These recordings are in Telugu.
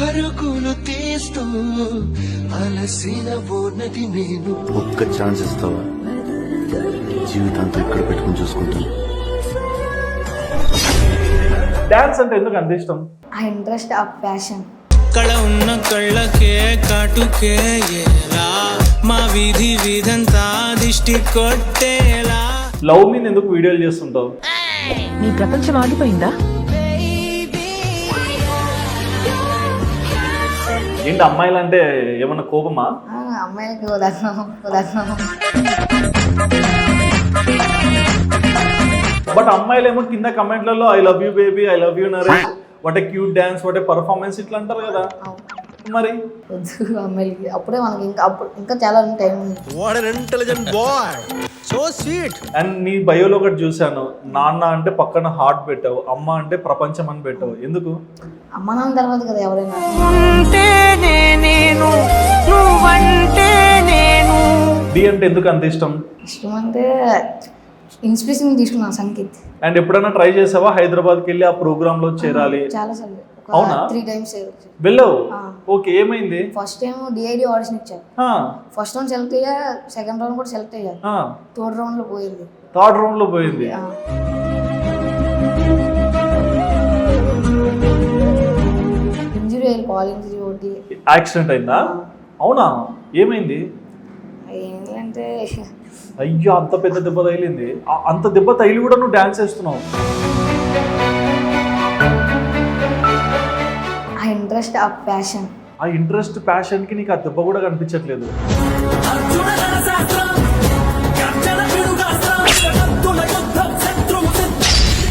పరుగులు తీస్తూ అలసిన ఉన్నది నేను ఒక్క ఛాన్స్ ఇస్తావా? జీవితాంతం ఇక్కడ పెట్టుకుని చూసుకుంటాను. డాన్స్ అంటే ఎందుకు అంత ఇష్టం? ఆ ఇంట్రెస్ట్ ఆ ప్యాషన్ కళ ఉన్న కళ్ళకే కాటుకే ఎలా? మా విధి విధంతా దిష్టి కొట్టేలా? లవ్ మీద ఎందుకు వీడియోలు చేస్తుంటావు? నీ ప్రపంచం ఆగిపోయిందా? ఏంటి అమ్మాయిలు అంటే ఏమన్నా కోపమా? అమ్మాయిలకి ఉదాహరణ ఉదాహరణ బట్ అమ్మాయిలు ఏమో కింద కమెంట్లలో I love you baby I love you Naresh what a cute dance what a performance ఇట్లా అంటారు కదా. మరి? వద్దు అమ్మాయిలకి. అప్పుడే మనకి ఇంకా అప్పుడు ఇంకా చాలా టైం. ఉంది what intelligent boy so sweet and నీ బయోలో ఒకటి చూశాను. నాన్న అంటే పక్కన హార్ట్ పెట్టావు. అమ్మ అంటే ప్రపంచం అని పెట్టావు. ఎందుకు? అమ్మ నాన్న తర్వాత కదా ఎవరైనా. డి అంటే ఎందుకు అంత ఇష్టం? ఇష్టం అంటే ఇన్స్పిరేషన్ తీసుకున్నాను సంగీత్. అండ్ ఎప్పుడైనా ట్రై చేసావా? హైదరాబాద్కి వెళ్ళి ఆ ప్రోగ్రామ్లో చేరాలి. చాలా సార్లు. అవునా? త్రీ టైమ్స్ వెళ్ళావు? ఓకే ఏమైంది? ఫస్ట్ టైం డిఐడి ఆడిషన్ ఇచ్చారు ఫస్ట్ రౌండ్ సెలెక్ట్ అయ్యా సెకండ్ రౌండ్ కూడా సెలెక్ట్ అయ్యా. థర్డ్ రౌండ్లో పోయింది. థర్డ్ రౌండ్లో పోయింది. ఇంజురీ అయ్యి కాల్ ఇంజురీ ఒకటి. యాక్సిడెంట్ అయిందా? అవునా? ఏమైంది? ఏంటంటే అయ్యో అంత పెద్ద దెబ్బ తగిలింది. అంత దెబ్బ తగిలి కూడా నువ్వు డాన్స్ చేస్తున్నావు. ఇంట్రెస్ట్ ఆ ప్యాషన్ ఆ ఇంట్రెస్ట్ ప్యాషన్కి నీకు ఆ దెబ్బ కూడా కనిపించట్లేదు.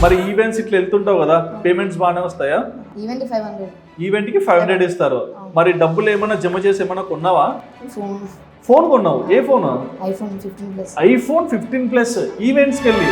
మరి ఈవెంట్స్ ఇట్లా వెళ్తుంటావు కదా పేమెంట్స్ బాగానే వస్తాయా? ఈవెంట్ ఫైవ్ హండ్రెడ్ ఈవెంట్కి ఫైవ్ హండ్రెడ్ ఇస్తారు. మరి డబ్బులు ఏమైనా జమ చేసి ఏమైనా కొన్నావా? ఫోన్ ఫోన్ కొన్నావు. ఏ phone iPhone fifteen plus iPhone fifteen plus ఈవెంట్స్కి వెళ్ళి.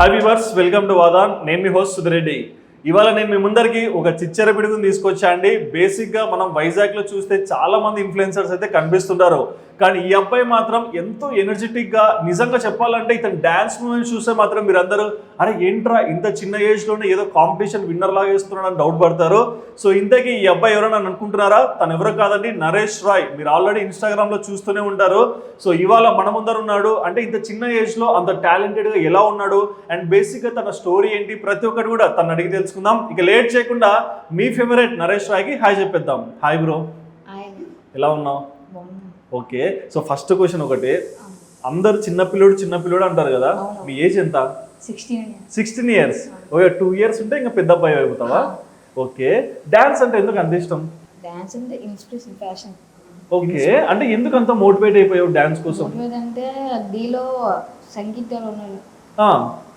హాయ్ వివర్స్ వెల్కమ్ టు వాదాన్ నేను మీ హోస్ట్ సుధిరెడ్డి ఇవాళ నేను మీ ముందరికి ఒక చిచ్చర పిడుగుని తీసుకొచ్చా అండి బేసిక్గా మనం వైజాగ్లో చూస్తే చాలామంది ఇన్ఫ్లుయెన్సర్స్ అయితే కనిపిస్తుంటారు. కానీ ఈ అబ్బాయి మాత్రం ఎంతో ఎనర్జెటిక్గా నిజంగా చెప్పాలంటే ఇతను డ్యాన్స్ మూమెంట్స్ చూస్తే మాత్రం మీరందరూ అరే ఏంట్రా ఇంత చిన్న ఏజ్లోనే ఏదో కాంపిటీషన్ విన్నర్ లాగా వేస్తున్నాడని డౌట్ పడతారు. సో ఇంతకీ ఈ అబ్బాయి ఎవరైనా అనుకుంటున్నారా? తను ఎవరో కాదండి నరేష్ రాయ్. మీరు ఆల్రెడీ ఇన్స్టాగ్రామ్లో చూస్తూనే ఉంటారు. సో ఇవాళ మన ముందర ఉన్నాడు. అంటే ఇంత చిన్న ఏజ్లో అంత టాలెంటెడ్గా ఎలా ఉన్నాడు? అండ్ బేసిక్గా తన స్టోరీ ఏంటి? ప్రతి ఒక్కటి కూడా తను అడిగి తెలుసుకుందాం. ఇక లేట్ చేయకుండా మీ ఫేవరెట్ నరేష్ రాయ్కి హాయ్ చెప్పేద్దాం. Hi bro. ఎలా ఉన్నావు? ఓకే సో ఫస్ట్ క్వశ్చన్ ఒకటి. అందరు చిన్నపిల్లోడు చిన్నపిల్లోడు అంటారు కదా. మీ ఏజ్ ఎంత? Sixteen years okay two years ఉంటే ఇంకా పెద్ద అబ్బాయి అయిపోతావా? ఓకే. డాన్స్ అంటే ఎందుకు అంత ఇష్టం? డాన్స్ అంటే ఇన్స్పిరేషన్ ఫ్యాషన్ ఓకే అంటే ఎందుకు అంత మోటివేట్ అయిపోయావు డాన్స్ కోసం? అంటే డీలో సంగీత్ గారు ఉన్నాడు ఆ,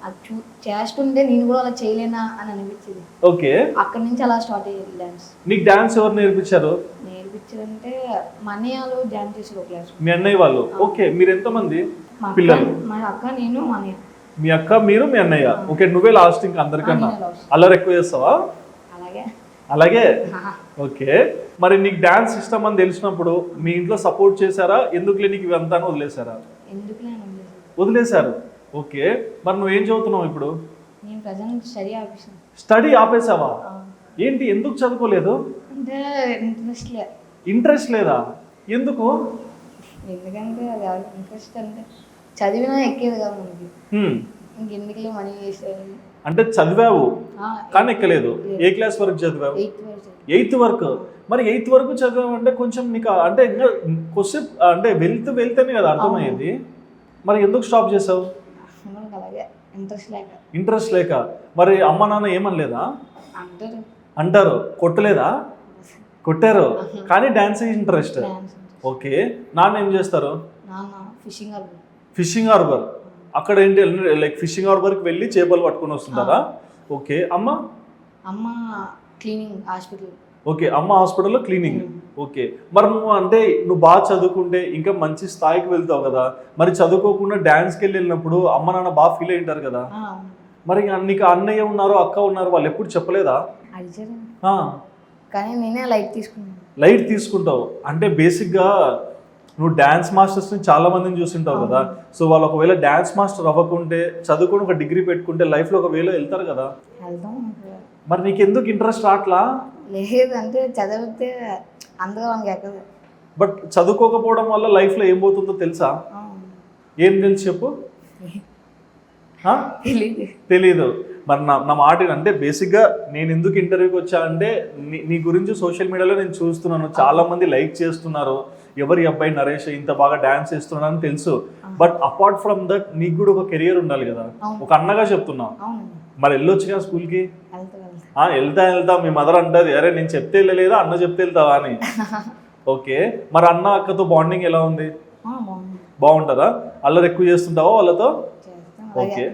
అది చూ చేస్తుంటే నేను కూడా అలా చేయలేనా అని అనిపించింది. ఓకే. అక్కడి నుంచి అలా స్టార్ట్ అయ్యేది డాన్స్ నీకు డాన్స్ ఎవరు నేర్పించారు? నేర్పించారంటే మా అన్నయ్యలు డాన్స్ చేసారు ఒక క్లాస్ మీ అన్నయ్య వాళ్ళు? ఓకే మీరు ఎంతమంది మా అక్క పిల్లలు? మా అక్క నేను మా అన్నయ్య. మీ అక్క మీరు మీ అన్నయ్య? ఓకే నువ్వే లాస్ట్ ఇంకా అందరికన్నా? నేనే last. అల్లరి ఎక్కువ చేస్తావా? అలాగే. అలాగే. ఓకే. మరి నీకు డాన్స్ ఇష్టం అని తెలిసినప్పుడు మీ ఇంట్లో సపోర్ట్ చేశారా? ఎందుకులే నీకు ఇవంతా అని వదిలేశారా? ఎందుకు నేను వదిలేసాను? వదిలేశారు. ఓకే. మరి నువ్వు ఏం చదువుతున్నావు ఇప్పుడు? నేను ప్రజెంట్ స్టడీ ఆఫీసర్ స్టడీ ఆపేసావా ఏంటి ఎందుకు చదువుకోలేదు? అంటే ఇంట్రెస్ట్ లే. ఇంట్రెస్ట్ లేదా? ఎందుకు? ఎందుకంటే అది ఇంట్రెస్ట్ అంటే చదివినా ఎక్కేది కదా మనకి. ఇంకెందుకులే మనీ వేసేది అంటే చదివావు కానీ ఎక్కలేదు. ఏ క్లాస్ వరకు చదివావు? ఎయిత్ వరకు మరి ఎయిత్ వరకు చదివావు అంటే కొంచెం నీకు అంటే ఇంకా కొద్దిసేపు అంటే వెళ్తూ వెళ్తేనే కదా అర్థమయ్యేది. మరి ఎందుకు స్టాప్ చేసావు? ఇంట్రెస్ట్ లేక. ఇంట్రెస్ట్ లేక. మరి అమ్మ నాన్న ఏమనలేదా? అంటారు. కొట్టలేదా? కొట్టారు. కానీ డాన్స్ ఇంట్రెస్ట్ ఓకే. నాన్న ఏం చేస్తారు? ఫిషింగ్ హార్బర్ అక్కడ ఏంటి? లైక్ ఫిషింగ్ హార్బర్కి వెళ్ళి చేపలు పట్టుకొని వస్తుంటారా? ఓకే. అమ్మ? అమ్మ క్లీనింగ్ హాస్పిటల్ ఓకే. అమ్మ హాస్పిటల్లో క్లీనింగ్ ఓకే. మరి నువ్వు అంటే నువ్వు బాగా చదువుకుంటే ఇంకా మంచి స్థాయికి వెళ్తావు కదా. మరి చదువుకోకుండా డాన్స్కి వెళ్ళి వెళ్ళినప్పుడు అమ్మ నాన్న బాగా ఫీల్ అయింటారు కదా. మరి నీకు అన్నయ్య ఉన్నారు అక్క ఉన్నారు వాళ్ళు ఎప్పుడు చెప్పలేదా? కానీ నేనే లైట్ తీసుకున్నాను. లైట్ తీసుకుంటావు. అంటే బేసిక్గా నువ్వు డాన్స్ మాస్టర్స్ని చాలా మందిని చూసింటావు కదా. సో వాళ్ళు ఒకవేళ డాన్స్ మాస్టర్ అవ్వకుంటే చదువుకొని ఒక డిగ్రీ పెట్టుకుంటే లైఫ్లో ఒకవేళ వెళ్తారు కదా. మరి నీకు ఎందుకు ఇంట్రెస్ట్ రావట్లా లేదు అంటే చదివితే అందులో ఎక్కదు. బట్ చదువుకోకపోవడం వల్ల లైఫ్లో ఏం పోతుందో తెలుసా? ఏం తెలుసు చెప్పు? తెలీదు. మరి నా నా మాట అంటే బేసిక్గా నేను ఎందుకు ఇంటర్వ్యూకి వచ్చా అంటే నీ నీ గురించి సోషల్ మీడియాలో నేను చూస్తున్నాను. చాలా మంది లైక్ చేస్తున్నారు. ఎవరి అబ్బాయి నరేష్ ఇంత బాగా డాన్స్ చేస్తున్నాడు అని తెలుసు. బట్ అపార్ట్ ఫ్రమ్ దట్ నీకు కూడా ఒక కెరియర్ ఉండాలి కదా. ఒక అన్నగా చెప్తున్నా. మరి వెళ్ళొచ్చుగా స్కూల్కి వెళ్తా వెళ్తా. మీ మదర్ అంటది అరే నేను చెప్తే వెళ్ళలేదా? అన్న చెప్తే వెళ్తావా? అని. ఓకే. మరి అన్న అక్కతో బాండింగ్ ఎలా ఉంది? బాగుంటుందా? అల్లరి ఎక్కువ చేస్తుంటావా వాళ్ళతో? ఓకే.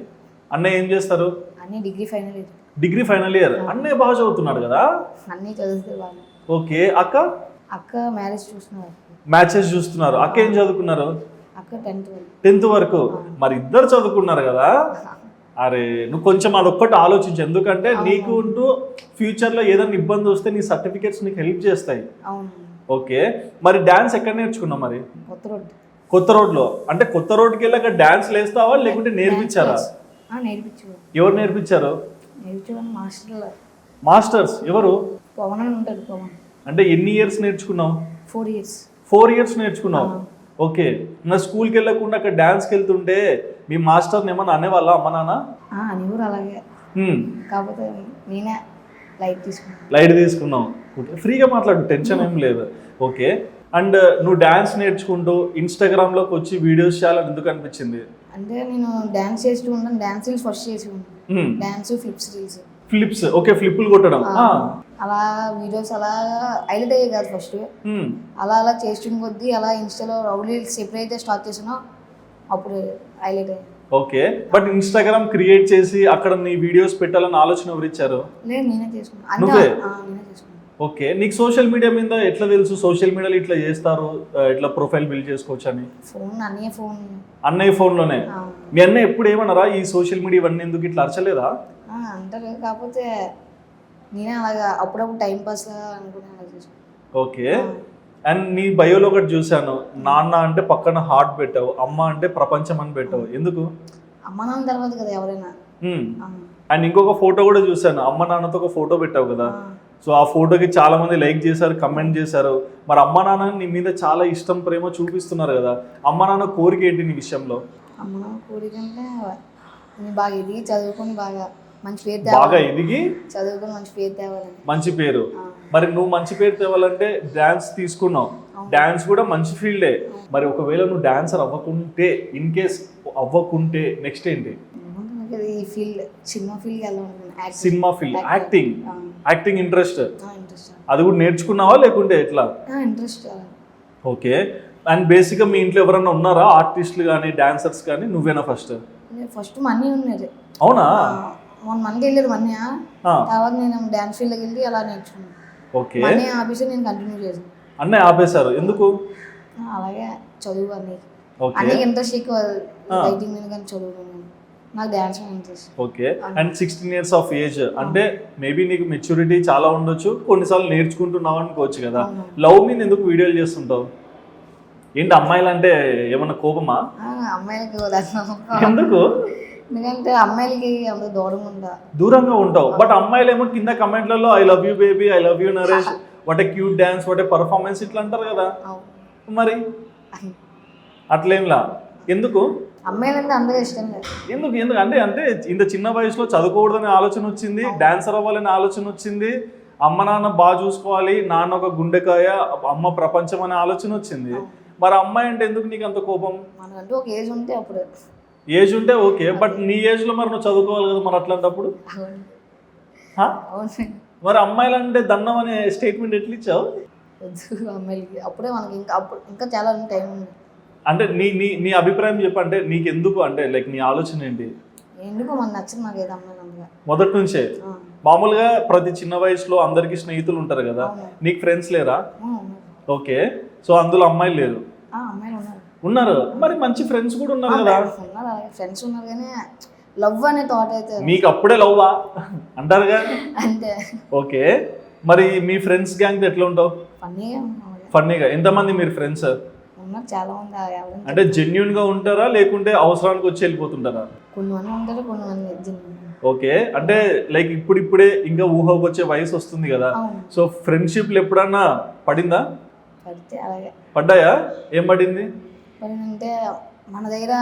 అన్న ఏం చేస్తారు? అన్ని degree final year. Degree final year. అన్నే బాగా చదువుతున్నాడు కదా? అన్నీ చదివితే ఓకే. అక్క? అక్క మ్యారేజ్ చూస్తున్నారు. మ్యాచెస్ చూస్తున్నారు. అక్క ఏం చదువుకున్నారు? అక్క టెన్త్ వరకు. టెన్త్ వరకు. మరి ఇద్దరు చదువుకున్నారు కదా? అరే నువ్వు కొంచెం అదొక్కటి ఆలోచించు. ఎందుకంటే నీకు ఉంటూ ఫ్యూచర్లో ఏదైనా ఇబ్బంది వస్తే నీ సర్టిఫికేట్స్ నీకు హెల్ప్ చేస్తాయి. ఓకే. మరి డాన్స్ ఎక్కడ నేర్చుకున్నావు మరి? కొత్త రోడ్డు. కొత్త రోడ్లో అంటే కొత్త రోడ్కి వెళ్ళాక డాన్స్ లేస్తావా? లేకుంటే నేర్పించారా? ఎవరు నేర్పించారు? మాస్టర్లో మాస్టర్స్? ఎవరు? పవన్ అని ఉంటాడు పవన్. అంటే ఎన్ని ఇయర్స్ నేర్చుకున్నావు? ఫోర్ ఇయర్స్ ఫోర్ ఇయర్స్ నేర్చుకున్నావు? ఓకే. నా స్కూల్కి వెళ్ళకుండా అక్కడ డాన్స్కి వెళ్తుంటే మీ మాస్టర్ని ఏమన్నా అనేవాళ్ళ అమ్మ నాన్న? అని కూడా అలాగే. కాకపోతే నేనే లైట్ తీసుకున్నాను. లైట్ తీసుకున్నావు. ఓకే. ఫ్రీగా మాట్లాడు టెన్షన్ ఏం లేదు. ఓకే. అండ్ నువ్వు డాన్స్ నేర్చుకుంటూ ఇన్స్టాగ్రామ్లోకి వచ్చి వీడియోస్ చేయాలని ఎందుకు అనిపించింది? అంటే నేను డ్యాన్స్ చేస్తూ ఉంటాను డ్యాన్స్ రీల్స్ ఫస్ట్ చేసి ఉంటాను. Dance flips reels. Flips okay ఫ్లిప్పులు కొట్టడం. అలా వీడియోస్ అలా హైలైట్ అయ్యాయి కాదు ఫస్ట్. అలా అలా చేస్తున్న కొద్దీ అలా ఇన్స్టాలో రౌల్ రీల్స్ ఎప్పుడైతే స్టార్ట్ చేసానో అప్పుడు హైలైట్ అయ్యాయి. ఓకే. బట్ ఇన్స్టాగ్రామ్ క్రియేట్ చేసి అక్కడ నీ వీడియోస్ పెట్టాలని ఆలోచన ఎవరు ఇచ్చారు? లేదు నేనే చేసుకున్నాను నేనే చేసుకున్నాను ఓకే నీకు సోషల్ మీడియా మీద ఎట్లా తెలుసు? సోషల్ మీడియాలో ఇట్లా చేస్తారు? ఇట్లా ప్రొఫైల్ బిల్డ్ చేసుకోవచ్చు అని ఫోన్ అన్నయ్య ఫోన్. అన్నయ్య ఫోన్లోనే? మీ అన్నయ్య ఎప్పుడు ఏమన్నారా? ఈ సోషల్ మీడియా ఇవన్నీ ఎందుకు ఇట్లా అరచలేదా? అంటారు కాకపోతే నేనే అలాగా అప్పుడప్పుడు టైం పాస్ ఓకే. అండ్ నీ బయోలో ఒకటి చూశాను. నాన్న అంటే పక్కన హార్ట్ పెట్టావు. అమ్మ అంటే ప్రపంచం అని పెట్టావు. ఎందుకు? అమ్మ నాన్న తర్వాత కదా ఎవరైనా. అండ్ ఇంకొక ఫోటో కూడా చూశాను. అమ్మ నాన్నతో ఒక ఫోటో పెట్టావు కదా. సో ఆ ఫోటోకి చాలా మంది లైక్ చేశారు కమెంట్ చేశారు. మరి అమ్మ నాన్న నీ మీద చాలా ఇష్టం ప్రేమ చూపిస్తున్నారు కదా. అమ్మ నాన్న కోరిక ఏంటి నీ విషయంలో? అమ్మ నాన్న కోరికంటే నేను బాగా ఎదిగి చదువుకొని బాగా మంచి పేరు బాగా ఎదిగి చదువుకొని మంచి పేరు తేవాలని మంచి పేరు. మరి నువ్వు మంచి పేరు తేవాలంటే డాన్స్ తీసుకున్నావు. డాన్స్ కూడా మంచి ఫీల్డే. మరి ఒకవేళ నువ్వు డాన్సర్ అవ్వకుంటే ఇన్ కేస్ అవ్వకుంటే నెక్స్ట్ ఏంటి? ఈ ఫీల్డ్ సినిమా ఫీల్డ్కి వెళ్ళాలనుకున్నాను cinema field acting acting interest interest అది కూడా నేర్చుకున్నావా లేకుంటే ఎట్లా? Interest okay. అండ్ బేసిక్గా మీ ఇంట్లో ఎవరైనా ఉన్నారా? ఆర్టిస్టులు కానీ డాన్సర్స్ కానీ నువ్వేనా ఫస్ట్? ఫస్ట్ మనీ ఉన్నది అవునా? మొన్న మనకి వెళ్ళేది మనీ తర్వాత నేను డ్యాన్స్ ఫీల్డ్కి వెళ్ళి అలా నేర్చుకున్నాను ఓకే. మనీ ఆఫీస్ నేను కంటిన్యూ చేశాను అన్నయ్య ఆపేశారు. ఎందుకు? అలాగే చదువు అన్నీ ఓకే. అన్నీ ఇంట్రెస్ట్ ఎక్కువ రైటింగ్ మీద కానీ చదువు. నాకు డ్యాన్స్ మీద interest okay. And sixteen years of age అంటే మేబీ నీకు మెచ్యూరిటీ చాలా ఉండొచ్చు. కొన్నిసార్లు నేర్చుకుంటున్నావు అనుకోవచ్చు కదా. లవ్ మీద ఎందుకు వీడియోలు చేస్తుంటావు? ఏంటి అమ్మాయిలు అంటే ఏమన్నా కోపమా? అమ్మాయిలకి ఎందుకు? ఎందుకంటే అమ్మాయిలకి అంత దూరం దూరంగా ఉంటావు. బట్ అమ్మాయిలు ఏమో కింద కమెంట్లలో I love you baby I love you Naresh. What a cute dance what a performance ఇట్లా అంటారు కదా. మరి? అట్లేంలా? ఎందుకు? అమ్మాయిలంటే అందరూ ఇష్టం లేదు. ఎందుకు? ఎందుకు? అంటే అంటే ఇంత చిన్న వయసులో చదువుకూడదనే ఆలోచన వచ్చింది డాన్సర్ అవ్వాలనే ఆలోచన వచ్చింది అమ్మ నాన్న బాగా చూసుకోవాలి నాన్న ఒక గుండెకాయ అమ్మ ప్రపంచం అనే ఆలోచన వచ్చింది. మరి అమ్మాయి అంటే ఎందుకు నీకు అంత కోపం? మనకంటూ ఒక ఏజ్ ఉంటే అప్పుడు. ఏజ్ ఉంటే ఓకే బట్ నీ ఏజ్లో మరి నువ్వు చదువుకోవాలి కదా మరి అట్లాంటప్పుడు? మరి అమ్మాయిలు అంటే దండం అనే స్టేట్మెంట్ ఎట్లా ఇచ్చావు? అమ్మాయిలకి. అప్పుడే మనకి ఇంకా అప్పుడు ఇంకా చాలా టైం ఉంది. అంటే నీ నీ నీ అభిప్రాయం చెప్పంటే నీకు ఎందుకు అంటే లైక్ నీ ఆలోచన ఏంటి? ఎందుకో మనకు నచ్చదు నాకు ఏదో మొదటి నుంచే? మామూలుగా ప్రతి చిన్న వయసులో అందరికి స్నేహితులు ఉంటారు కదా. నీకు ఫ్రెండ్స్ లేరా. ఓకే. సో అందులో అమ్మాయిలు లేరు? ఆ, అమ్మాయిలు ఉన్నారు. ఉన్నారు? మరి మంచి ఫ్రెండ్స్ కూడా ఉన్నారు కదా? ఫ్రెండ్స్ ఉన్నారు? కానీ లవ్ అనే థాట్ అయితే మీకు అప్పుడే లవ్వా అంటారుగా? అంటే ఓకే. మరి మీ ఫ్రెండ్స్ గ్యాంగ్ ఎట్లా ఉంటావు? ఫన్నీగా ఫన్నీగా ఎంతమంది మీరు ఫ్రెండ్స్ నాకు చాలా ఆ ఎవరైనా అంటే జెన్యున్గా ఉంటారా? లేకుంటే అవసరానికి వచ్చి వెళ్ళిపోతుంటారా? కొన్ని మంది ఉంటారు కొన్ని మంది. ఓకే. అంటే లైక్ ఇప్పుడు ఇప్పుడే ఇంకా ఊహకు వచ్చే వయసు వస్తుంది కదా. అవును. సో ఫ్రెండ్షిప్లు ఎప్పుడన్నా పడిందా? పడితే అలాగే. పడ్డాయా? ఏం పడింది? మరి అంటే మన దగ్గర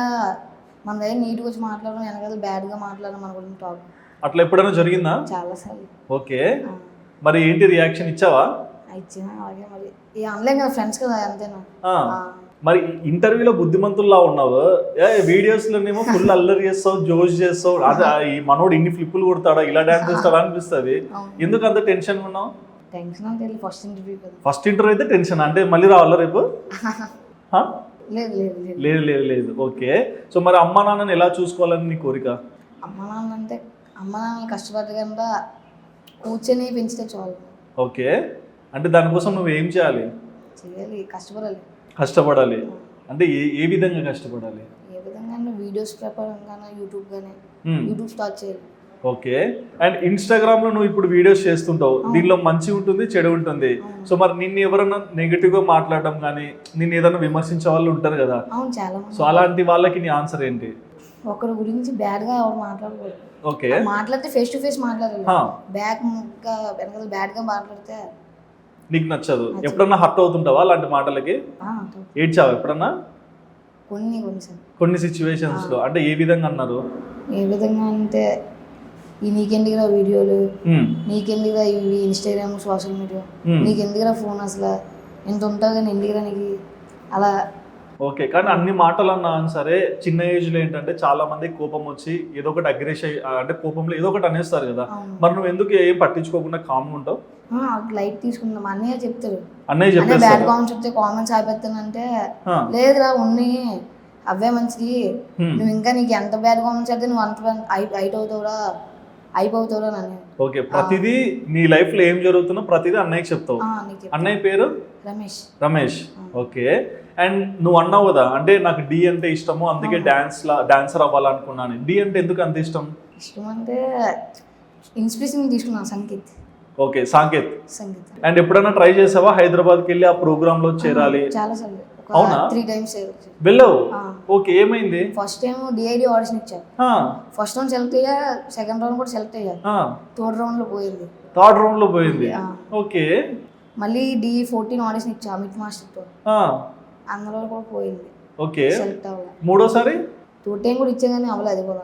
మన దగ్గర నీట్గా వచ్చి మాట్లాడడం వెనకాల బ్యాడ్గా మాట్లాడడం మన గురించి టాక్ అట్లా ఎప్పుడైనా జరిగిందా? చాలాసార్లు ఓకే. మరి ఏంటి రియాక్షన్ ఇచ్చావా? ఇచ్చిన అలాగే మరి. ఈ ఆన్లైన్ కదా ఫ్రెండ్స్ కదా అంతేనా. మరి ఇంటర్వ్యూలో బుద్ధిమంతుల్లా ఉన్నావు. ఏ వీడియోస్ లోనేమో ఫుల్ అల్లరి చేస్తావు జోష్ చేస్తావు. అదే ఈ మనోడు ఇన్ని ఫ్లిప్పులు కొడతాడా? ఇలా డాన్స్ చేస్తాడా అనిపిస్తుంది. ఎందుకు అంత టెన్షన్ ఉన్నావు? టెన్షన్ అంటే ఫస్ట్ ఇంటర్వ్యూ కదా. ఫస్ట్ ఇంటర్వ్యూ అయితే టెన్షన్. అంటే మళ్ళీ రావాలా రేపు? లేదు లేదు లేదు. లేదు లేదు లేదు. ఓకే. సో మరి అమ్మా నాన్నని ఎలా చూసుకోవాలని నీ కోరిక? అమ్మ నాన్న అంటే అమ్మ నాన్న కష్టపడకుండా కూర్చొని పెంచితే చాలు. ఓకే. అంటే దానికోసం నువ్వు ఏం చేయాలి? చేయాలి కష్టపడాలి. కష్టపడాలి. అంటే ఏ ఏ విధంగా కష్టపడాలి? ఏ విధంగా వీడియోస్ ప్రకారం కానీ యూట్యూబ్ కానీ. యూట్యూబ్ స్టార్ట్ చేయాలి. ఓకే. అండ్ ఇన్స్టాగ్రామ్లో నువ్వు ఇప్పుడు వీడియోస్ చేస్తుంటావు. దీనిలో మంచి ఉంటుంది చెడు ఉంటుంది. సో మరి నిన్ను ఎవరైనా నెగిటివ్గా మాట్లాడడం కానీ నిన్ను ఏదైనా విమర్శించే వాళ్ళు ఉంటారు కదా? అవును చాలా సో అలాంటి వాళ్ళకి నీ ఆన్సర్ ఏంటి? ఒకరి గురించి బ్యాడ్గా ఎవరు మాట్లాడకూడదు. ఓకే. మాట్లాడితే ఫేస్ టు ఫేస్ మాట్లాడాలి. బ్యాక్గా వెనకాల బ్యాడ్గా మాట్లాడితే నీకు నచ్చదు. ఎప్పుడన్నా హర్ట్ అవుతుంటావా అలాంటి మాటలకి? ఏడ్చావా ఎప్పుడన్నా? కొన్ని కొన్ని సిచ్యువేషన్స్లో. అంటే ఏ విధంగా అన్నారు? ఏ విధంగా అంటే ఈ నీకెందుకురా వీడియోలు. నీకెందుకురా ఇవి ఇన్స్టాగ్రామ్ సోషల్ మీడియా. నీకెందుకురా ఫోన్ అసలు? ఎంత ఉంటావు కానీ ఎందుకురా నీకు? అలా. ఓకే. కానీ అన్ని మాటలు అన్నా సరే చిన్న ఏజ్లో ఏంటంటే చాలా మంది కోపం వచ్చి ఏదో ఒకటి అగ్రెస్ అంటే కోపంలో ఏదో ఒకటి అనేస్తారు కదా. మరి నువ్వు ఎందుకు ఏం పట్టించుకోకుండా కామ్గా ఉంటావు? లైట్ తీసుకుందాం. అన్నయ్య చెప్తారు అన్నయ్య అనే బ్యాడ్ కామెంట్స్ వస్తే కామెంట్స్ ఆపేస్తానంటే. లేదురా ఉన్నాయి అవే మంచిది. నువ్వు ఇంకా నీకు ఎంత బ్యాడ్ కామెంట్స్ అయితే నువ్వు అంత హైట్ అవుతావురా అయిపోతావురా నన్ను ఓకే ప్రతిదీ నీ లైఫ్లో ఏం జరుగుతున్నా ప్రతిదీ అన్నయ్యకి చెప్తావు. చెప్తా. అన్నయ్య పేరు? రమేష్. రమేష్. ఓకే. అండ్ నువ్వు అన్నావు కదా అంటే నాకు డి అంటే ఇష్టము అందుకే డాన్స్ లా డాన్సర్ అవ్వాలనుకున్నాను. డి అంటే ఎందుకు అంత ఇష్టం? ఇష్టం అంటే ఇన్స్పిరేషన్ తీసుకున్నాను సంగీత్ ఓకే సాంకేత్. అండ్ ఎప్పుడైనా ట్రై చేసావా? హైదరాబాద్కి వెళ్ళి ఆ ప్రోగ్రామ్లో చేరాలి? చాలా సార్లు. అవునా? త్రీ టైమ్స్ వెళ్ళావు. ఓకే ఏమైంది? ఫస్ట్ టైం డిఐడి ఆడిషన్ ఇచ్చారు. ఫస్ట్ రౌండ్ సెలెక్ట్ అయ్యా సెకండ్ రౌండ్ కూడా సెలెక్ట్ అయ్యా. థర్డ్ రౌండ్లో పోయింది. థర్డ్ రౌండ్లో పోయింది. ఓకే. మళ్ళీ డి ఫోర్టీన్ ఆడిషన్ ఇచ్చా అమిత్ మాస్టర్తో అందులో కూడా పోయింది. ఓకే. సెలెక్ట్ అవ్వాలి. మూడోసారి? టూ టైం కూడా ఇచ్చా కానీ అవ్వలేదు కూడా.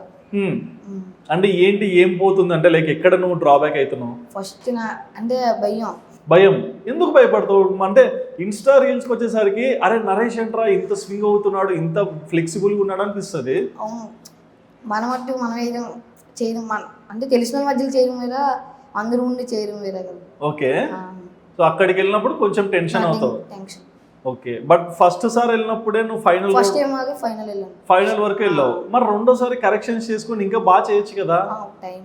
అంటే ఏంటి ఏం పోతుంది అంటే లైక్ ఎక్కడ నువ్వు డ్రాబ్యాక్ అవుతున్నావు ఫస్ట్ నా అంటే భయం. భయం. ఎందుకు భయపడతావు? అంటే ఇన్స్టా రీల్స్కి వచ్చేసరికి అరే నరేష్ ఏంట్రా ఇంత స్వింగ్ అవుతున్నాడు ఇంత ఫ్లెక్సిబుల్గా ఉన్నాడు అనిపిస్తుంది. అవును. మన మట్టు మనం వేయడం చేయడం మన అంటే తెలిసిన వాళ్ళ మధ్యలో చేయడం మీద అందరూ ఉండి చేయడం వేరే ఓకే సో అక్కడికి వెళ్ళినప్పుడు కొంచెం టెన్షన్ అవుతావు. Tension okay. బట్ ఫస్ట్ సారి వెళ్ళినప్పుడే నువ్వు ఫైనల్ ఫస్ట్ టైం ఆగి ఫైనల్ వెళ్ళాను. ఫైనల్ వరకు వెళ్ళావు. మరి రెండోసారి కరెక్షన్స్ చేసుకొని ఇంకా బాగా చేయొచ్చు కదా? టైం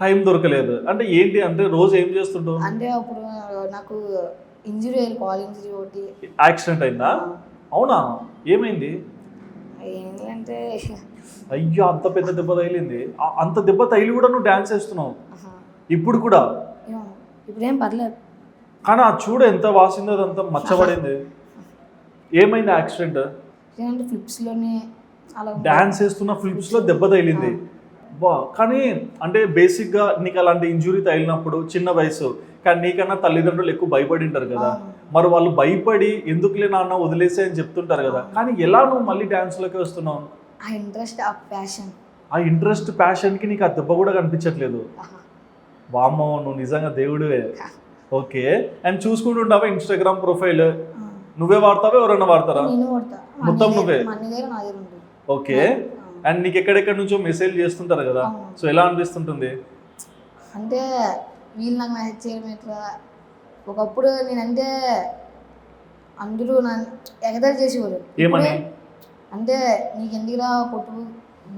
టైం దొరకలేదు. అంటే ఏంటి? అంటే రోజు ఏం చేస్తుంటావు? అంటే అప్పుడు నాకు ఇంజరీ అయ్యింది కాల్ ఇంజరీ ఒకటి. యాక్సిడెంట్ అయిందా? అవునా? ఏమైంది? ఏంటంటే అయ్యో అంత పెద్ద దెబ్బ తగిలింది. అంత దెబ్బ తగిలి కూడా నువ్వు డాన్స్ చేస్తున్నావు. ఇప్పుడు కూడా? ఇప్పుడేం పర్లేదు. కానీ ఆ చూడు ఎంత వాసిందో అదంతా మచ్చబడింది. ఏమైంది యాక్సిడెంట్? ఏంటంటే ఫ్లిప్స్లోనే అలా డాన్స్ చేస్తున్న ఫిల్మ్స్లో దెబ్బ తగిలింది. బా కానీ అంటే బేసిక్గా నీకు అలాంటి ఇంజురీ తగిలినప్పుడు చిన్న వయసు కానీ నీకన్నా తల్లిదండ్రులు ఎక్కువ భయపడి ఉంటారు కదా. మరి వాళ్ళు భయపడి ఎందుకులే నాన్న వదిలేసే అని చెప్తుంటారు కదా. కానీ ఎలా నువ్వు మళ్ళీ డాన్స్లోకి వస్తున్నావు? ఆ ఇంట్రెస్ట్ ఆ ప్యాషన్ ఆ ఇంట్రెస్ట్ ప్యాషన్కి నీకు ఆ దెబ్బ కూడా కనిపించట్లేదు. వామ్మో నువ్వు నిజంగా దేవుడివే. ఓకే. అండ్ చూసుకుంటుంటావా ఇన్స్టాగ్రామ్ ప్రొఫైల్ నువ్వే వాడతావా ఎవరైనా వాడతారా? నేను కొడతా మొత్తం నువ్వే? మన దగ్గర నా దగ్గర ఉంటుంది ఓకే. అండ్ నీకు ఎక్కడెక్కడి నుంచో మెసేజ్ చేస్తుంటారు కదా. సో ఎలా అనిపిస్తుంటుంది? అంటే వీళ్ళు నాకు మెసేజ్ చేయడం ఇట్లా ఒకప్పుడు నేనంటే అందరూ నన్ను ఎగదారి చేసేవారు. ఏమని? అంటే నీకు ఎందుకురా పొట్టు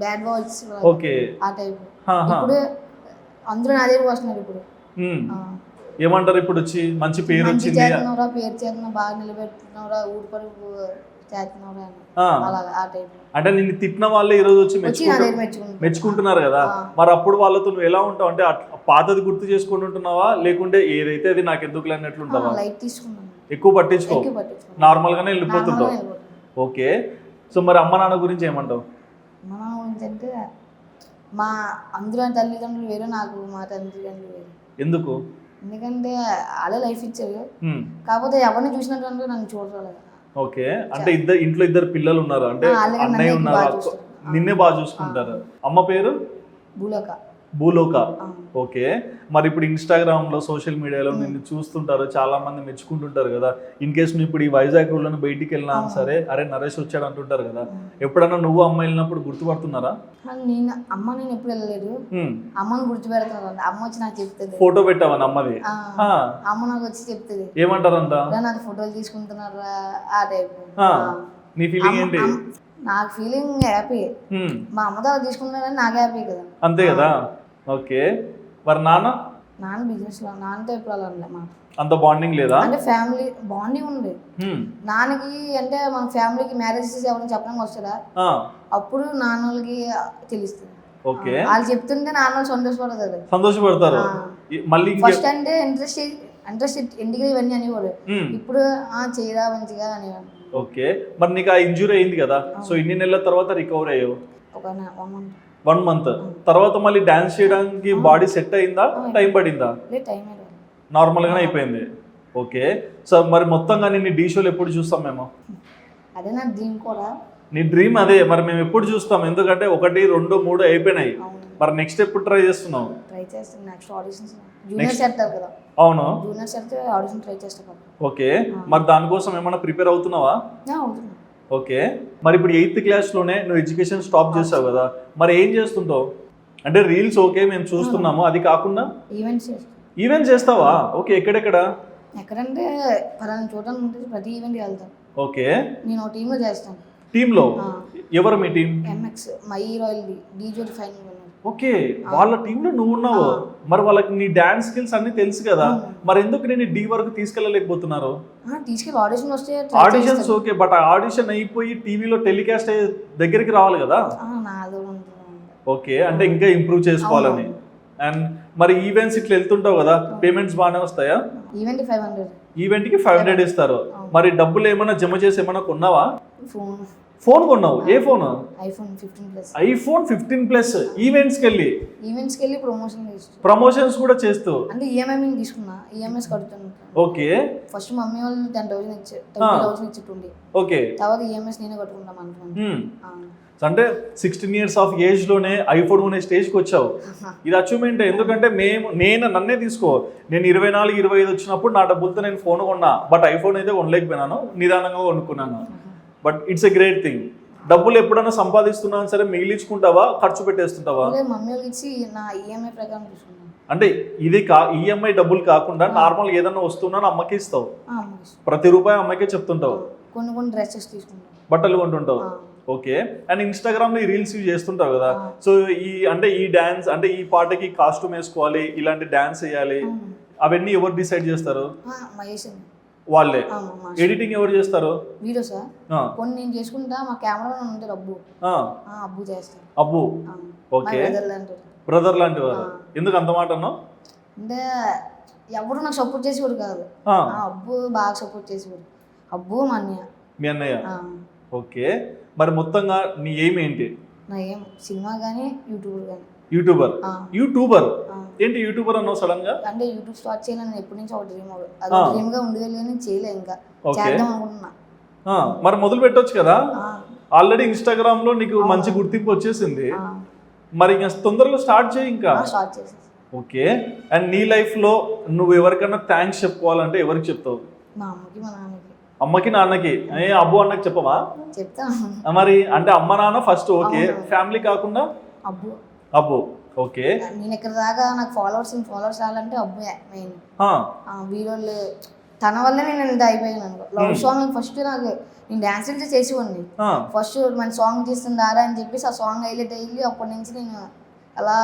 బ్యాడ్ బాల్స్ ఓకే. ఆ టైప్. ఇప్పుడు అందరూ నా దగ్గర వస్తున్నారు ఇప్పుడు. ఏమంటారు ఇప్పుడు వచ్చి మంచి పేరు మంచి వచ్చింది? చేస్తున్నావురా పేరు చేస్తున్నావు బాగా నిలబెడుతున్నావురా ఊరు పరుగు చేస్తున్నావురా అని. ఆ. అలాగా ఆ టైప్ అంటే నిన్ను తిట్టిన వాళ్ళే ఈ రోజు వచ్చి వచ్చి నా మెచ్చుకుంటారు. దగ్గర మెచ్చుకుంటారు. మెచ్చుకుంటున్నారు కదా. మరి అప్పుడు వాళ్ళతో నువ్వు ఎలా ఉంటావు? అంటే అట్- పాతది గుర్తు చేసుకుంటూ ఉంటున్నావా? లేకుంటే ఏదైతే అది నాకు ఎందుకు అన్నట్లు ఉంటావా? లైట్ తీసుకున్నాను ఎక్కువ పట్టించుకో. ఎక్కువ పట్టించుకున్నాను నార్మల్ గానే వెళ్ళిపోతుంటావు. ఓకే. సో మరి అమ్మ నాన్న గురించి ఏమంటావు? అంటే మా అందరూ తల్లిదండ్రులు వేరు నాకు మా తల్లిదండ్రులు వేరు. ఎందుకు? ఎందుకంటే వాళ్ళే లైఫ్ ఇచ్చారు. కాకపోతే ఎవరిని చూసినట్టు నన్ను చూడలేదు. ఓకే. అంటే ఇద్దరు ఇంట్లో ఇద్దరు పిల్లలు ఉన్నారు? అంటే అన్నయ్య నన్నే ఉన్నారు. నిన్నే బాగా చూసుకుంటారు. అమ్మ పేరు? భూలోక. భూలోక. ఓకే. మరి ఇప్పుడు ఇన్స్టాగ్రామ్లో సోషల్ మీడియాలో నిన్ను చూస్తుంటారు చాలా మంది మెచ్చుకుంటుంటారు కదా. ఇన్ కేస్ నువ్వు ఇప్పుడు ఈ వైజాగ్ రోడ్లను బయటికి వెళ్ళినా సరే అరే నరేష్ వచ్చాడు అంటుంటారు కదా. ఎప్పుడన్నా నువ్వు అమ్మ వెళ్ళినప్పుడు గుర్తుపడుతున్నారా? నేను అమ్మ నేను ఎప్పుడు వెళ్ళలేదు. అమ్మని గుర్తుపెడుతున్నాను అమ్మ వచ్చి నాకు చెప్తుంది. ఫోటో పెట్టావా అమ్మది. అమ్మ నాకు వచ్చి చెప్తుంది. ఏమంటారంట? "రా, నాది ఫోటోలు తీసుకుంటున్నారా? ఆ టైప్. నీ ఫీలింగ్ ఏంటి? నాకు ఫీలింగ్ హ్యాపీ. మా అమ్మతో అలా తీసుకుంటున్నారని నాకు హ్యాపీ కదా. అంతే కదా. ఓకే. మరి నాన్న? నాన్న బిజినెస్లో నాన్నతో ఎప్పుడు అలా అంత బాండింగ్ లేదా? అంటే ఫ్యామిలీ బాండింగ్ ఉంది. నాన్నకి అంటే మన ఫ్యామిలీకి మ్యారేజ్ ఎవరైనా చెప్పడానికి వస్తారా ఆ. అప్పుడు నాన్న వాళ్ళకి తెలుస్తుంది. ఓకే. వాళ్ళు చెప్తుంటే నాన్న సంతోషపడతారు. సంతోషపడతారు. మళ్ళీ ఫస్ట్ అంటే ఇంట్రెస్ట్ ఇంట్రెస్ట్ ఎందుకు ఇవన్నీ అనేవాడు హ్మ్. ఇప్పుడు ఆ చేయరా మంచిగా అనేవాడు ఓకే. మరి నీకు ఆ ఇంజురీ అయింది కదా? సో ఇన్ని నెలల తర్వాత రికవర్ అయ్యావు? ఒక వన్ మంత్ వన్ మంత్ తర్వాత మళ్ళీ డాన్స్ చేయడానికి బాడీ సెట్ అయిందా? టైం పడిందా? నార్మల్ గానే అయిపోయింది. ఓకే సో మరి మొత్తంగా నేను డీ షోలు ఎప్పుడు చూస్తాం మేము? అదే నా డ్రీమ్ కూడా. నీ డ్రీమ్ అదే. మరి మేము ఎప్పుడు చూస్తాం? ఎందుకంటే ఒకటి రెండు మూడు అయిపోయినాయి. మరి నెక్స్ట్ ఎప్పుడు ట్రై చేస్తున్నావు? ట్రై చేస్తాను నెక్స్ట్ ఆడిషన్స్ చేస్తారు కదా. అవును. జూనియర్స్ అయితే ఆడిషన్ ట్రై చేస్తా కదా ఓకే మరి దానికోసం ఏమైనా ప్రిపేర్ అవుతున్నావా? ఓకే. మరి ఇప్పుడు ఎయిత్ క్లాస్లోనే నువ్వు ఎడ్యుకేషన్ స్టాప్ చేసావు కదా మరి ఏం చేస్తుంటావు? అంటే రీల్స్ ఓకే మేము చూస్తున్నాము అది కాకుండా? ఈవెంట్స్ ఈవెంట్ చేస్తావా? ఓకే ఎక్కడెక్కడ? ఎక్కడంటే పలానా చూడడానికి ఉంటుంది ప్రతి ఈవెంట్ వెళ్తాను ఓకే. నేను టీంలో చేస్తాను. టీంలో. ఎవరు మీ టీం ఎంఎక్స్ మై రాయల్ డీజోటి ఫైనల్. ఓకే వాళ్ళ టీంలో నువ్వు ఉన్నావు. మరి వాళ్ళకి నీ డాన్స్ స్కిల్స్ అన్ని తెలుసు కదా. మరి ఎందుకు నేను డీ వరకు తీసుకెళ్ళలేకపోతున్నారు? ఆడిషన్ వస్తే ఆడిషన్స్. ఓకే బట్ ఆడిషన్ అయిపోయి టీవీలో టెలికాస్ట్ అయ్యే దగ్గరికి రావాలి కదా. ఓకే అంటే ఇంకా ఇంప్రూవ్ చేసుకోవాలని. అండ్ మరి ఈవెంట్స్ ఇట్లా వెళ్తుంటావు కదా పేమెంట్స్ బాగానే వస్తాయా? ఈవెంట్ ఫైవ్ హండ్రెడ్ ఈవెంట్కి ఫైవ్ హండ్రెడ్ ఇస్తారు. మరి డబ్బులు ఏమైనా జమ చేసి ఏమైనా కొన్నావా? ఫోన్ కొన్నావు? ఏ phone? IPhone fifteen plus. IPhone fifteen plus. ఈవెంట్స్కి వెళ్ళి ఈవెంట్స్కి వెళ్ళి ప్రమోషన్ ప్రమోషన్స్ కూడా చేస్తూ? అంటే ఈఎంఐ మేము తీసుకున్నా. ఈఎంఐస్ కడుతాను ఓకే. ఫస్ట్ మమ్మీ వాళ్ళు టెన్ థౌసండ్ ఇచ్చి ట్వంటీ థౌసండ్ ఇచ్చి ట్వంటీ ఓకే. తర్వాత ఈఎంఐస్ నేనే కట్టుకుంటాం అనుకున్నాను. అంటే సిక్స్టీన్ ఇయర్స్ ఆఫ్ ఏజ్లోనే ఐఫోన్ కొనే స్టేజ్కి వచ్చావు. ఇది అచీవ్మెంట్. ఎందుకంటే మేము నేను నన్నే తీసుకో. నేను ఇరవై నాలుగు ఇరవై ఐదు వచ్చినప్పుడు నా డబ్బులతో నేను ఫోన్ కొన్నా. బట్ ఐఫోన్ అయితే కొనలేకపోయినాను. నిదానంగా కొనుక్కున్నాను. But it's a great thing డబ్బులు ఎప్పుడైనా సంపాదిస్తున్నాను సరే మిగిలించుకుంటావా? ఖర్చు పెట్టేస్తుంటావా? నా ఈఎంఐ ప్రకారం తీసుకున్నాను. అంటే ఇది కా ఈఎంఐ డబ్బులు కాకుండా నార్మల్ ఏదైనా వస్తున్నా అమ్మకి ఇస్తావు. ప్రతి రూపాయి అమ్మకే చెప్తుంటావు. కొన్ని కొన్ని డ్రెస్సెస్ తీసుకుంటాను. బట్టలు కొంటుంటావు. ఓకే. అండ్ ఇన్స్టాగ్రామ్లో రీల్స్ యూజ్ చేస్తుంటావు కదా? సో ఈ అంటే ఈ డ్యాన్స్ అంటే ఈ పాటకి కాస్ట్యూమ్ వేసుకోవాలి ఇలాంటి డ్యాన్స్ వేయాలి అవన్నీ ఎవరు డిసైడ్ చేస్తారు? వాళ్ళే. ఎడిటింగ్ ఎవరు చేస్తారు? వీడియోసా ఆ, కొన్ని నేను చేసుకుంటా మా కెమెరా ఉంటారు అబ్బు. అబ్బు చేస్తాను అబ్బు. ఓకే. బ్రదర్ లాంటి వారు ఎందుకు అంత మాట అన్నావు? అంటే ఎవరు నాకు సపోర్ట్ చేసేవాడు కాదు. అబ్బు బాగా సపోర్ట్ చేసేవాడు. అబ్బు మా అన్నయ్య. మీ అన్నయ్య. ఓకే. మరి మొత్తంగా నీ ఎయిమ్ ఏంటి? నా ఏం సినిమా కానీ యూట్యూబ్ కానీ యూట్యూబర్. యూట్యూబర్. ఏంటి యూట్యూబర్ అన్నావు సడన్గా? అంటే యూట్యూబ్ స్టార్ట్ చేయాలని ఎప్పటి నుంచి ఒక డ్రీమ్ అది. డ్రీమ్గా ఉండేది కానీ చేయలే ఇంకా. చేద్దాం అనుకుంటున్నా. మరి మొదలు పెట్టొచ్చు కదా? ఆల్రెడీ ఇన్స్టాగ్రామ్లో నీకు మంచి గుర్తింపు వచ్చేసింది. మరి ఇంకా తొందరలో స్టార్ట్ చేయి ఇంకా. స్టార్ట్ చేసేసి. ఓకే. అండ్ నీ లైఫ్లో నువ్వు ఎవరికైనా థ్యాంక్స్ చెప్పుకోవాలంటే ఎవరికి చెప్తావు? మా అమ్మకి మా నాన్నకి. అమ్మకి నాన్నకి. ఏ అబ్బు అన్నకి చెప్పవా? చెప్తాను. ఆ, మరి అంటే అమ్మ నాన్న ఫస్ట్ ఓకే. ఫ్యామిలీ కాకుండా? అబ్బు. అబ్బు ఓకే. నేను ఇక్కడ దాకా నాకు ఫాలోవర్స్ ఫాలోవర్స్ రావాలంటే అబ్బు మెయిన్ వీడియోలు తన వల్లే నేను ఇంత అయిపోయాను అనుకో. లవ్ సాంగ్ ఫస్ట్ నాకు నేను డాన్స్ అయితే చేసేవాడిని. ఫస్ట్ మన సాంగ్ తీస్తుందారా అని చెప్పేసి ఆ సాంగ్ హైలైట్ అయ్యి అప్పటి నుంచి నేను అలా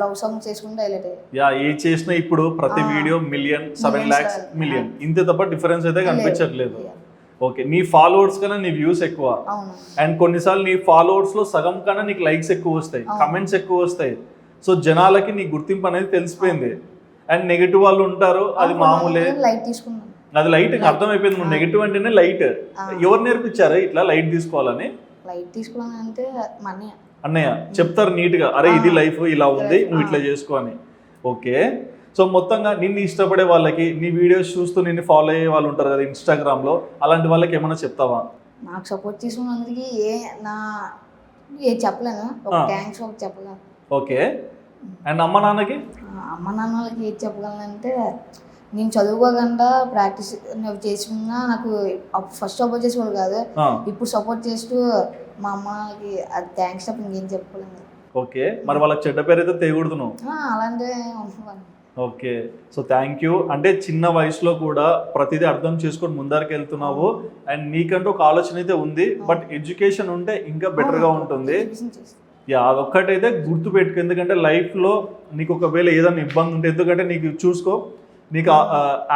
లవ్ సాంగ్ చేసుకుంటూ హైలైట్ అయ్యాను యా ఏ చేసినా ఇప్పుడు ప్రతి. Video million seven lakhs. Million ఇంతే తప్ప డిఫరెన్స్ అయితే కనిపించట్లేదు. ఓకే నీ ఫాలోవర్స్ కన్నా నీ వ్యూస్ ఎక్కువ. అండ్ కొన్నిసార్లు నీ ఫాలోవర్స్లో సగం కన్నా నీకు లైక్స్ ఎక్కువ వస్తాయి. కమెంట్స్ ఎక్కువ వస్తాయి. సో జనాలకి నీ గుర్తింపు అనేది తెలిసిపోయింది. అండ్ నెగిటివ్ వాళ్ళు ఉంటారు అది మామూలే. లైట్ తీసుకున్నాను అది లైట్ అర్థం అయిపోయింది నువ్వు నెగిటివ్ అంటేనే లైట్ ఎవరు నేర్పించారు ఇట్లా లైట్ తీసుకోవాలని? లైట్ తీసుకోవాలని అంటే అన్నయ్య. అన్నయ్య చెప్తారు నీట్గా. అరే ఇది లైఫ్ ఇలా ఉంది నువ్వు ఇట్లా చేసుకో అని. ఓకే సో మొత్తంగా నిన్ను ఇష్టపడే వాళ్ళకి నీ వీడియోస్ చూస్తూ నిన్ను ఫాలో అయ్యే వాళ్ళు ఉంటారు కదా ఇన్స్టాగ్రామ్లో అలాంటి వాళ్ళకి ఏమైనా చెప్తావా? నాకు సపోర్ట్ చేసుకున్నందుకు ఏ నా ఏ చెప్పలేను. ఒక. థ్యాంక్స్ ఒక చెప్పగలను ఓకే. అండ్ అమ్మ నాన్నకి? అమ్మ నాన్న వాళ్ళకి ఏది చెప్పగలనంటే నేను చదువుకోకుండా ప్రాక్టీస్ చేసుకున్నా నాకు ఫస్ట్ సపోర్ట్ చేసేవాళ్ళు కాదు. ఇప్పుడు సపోర్ట్ చేస్తూ మా అమ్మ నాన్నకి అది థ్యాంక్స్ తప్ప ఇంకేం చెప్పుకోలేను ఓకే. మరి వాళ్ళకి చెడ్డ పేరు అయితే నువ్వు. ఆ, అలాంటివి ఓకే. సో థ్యాంక్ యూ అంటే చిన్న వయసులో కూడా ప్రతిదీ అర్థం చేసుకొని ముందరికి వెళ్తున్నావు. అండ్ నీకంటూ ఒక ఆలోచన అయితే ఉంది. బట్ ఎడ్యుకేషన్ ఉంటే ఇంకా బెటర్గా ఉంటుంది. యా అదొక్కటైతే గుర్తు పెట్టుకో ఎందుకంటే లైఫ్లో నీకు ఒకవేళ ఏదైనా ఇబ్బంది ఉంటే ఎందుకంటే నీకు చూసుకో నీకు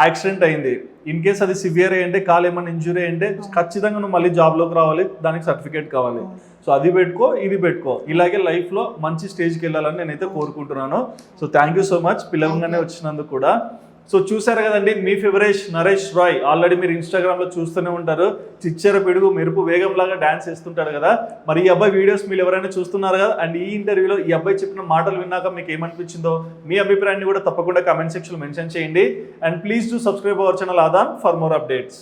యాక్సిడెంట్ అయింది. ఇన్ కేస్ అది సివియర్ అయ్యంటే కాలు ఏమైనా ఇంజురీ అయింటే ఖచ్చితంగా నువ్వు మళ్ళీ జాబ్లోకి రావాలి దానికి సర్టిఫికేట్ కావాలి. సో అది పెట్టుకో ఇది పెట్టుకో. ఇలాగే లైఫ్లో మంచి స్టేజ్కి వెళ్ళాలని నేనైతే కోరుకుంటున్నాను. So thank you so much పిలవంగానే వచ్చినందుకు కూడా. సో చూసారు కదండి మీ ఫేవరేష్ నరేష్ రాయ్. ఆల్రెడీ మీరు ఇన్స్టాగ్రామ్లో చూస్తూనే ఉంటారు. చిచ్చర పిడుగు మెరుపు వేగంలాగా డ్యాన్స్ చేస్తుంటాడు కదా. మరి ఈ అబ్బాయి వీడియోస్ మీరు ఎవరైనా చూస్తున్నారు కదా? అండ్ ఈ ఇంటర్వ్యూలో ఈ అబ్బాయి చెప్పిన మాటలు విన్నాక మీకు ఏమనిపించిందో మీ అభిప్రాయాన్ని కూడా తప్పకుండా కామెంట్ సెక్షన్ మెన్షన్ చేయండి. And please to subscribe our channel Aadan for more updates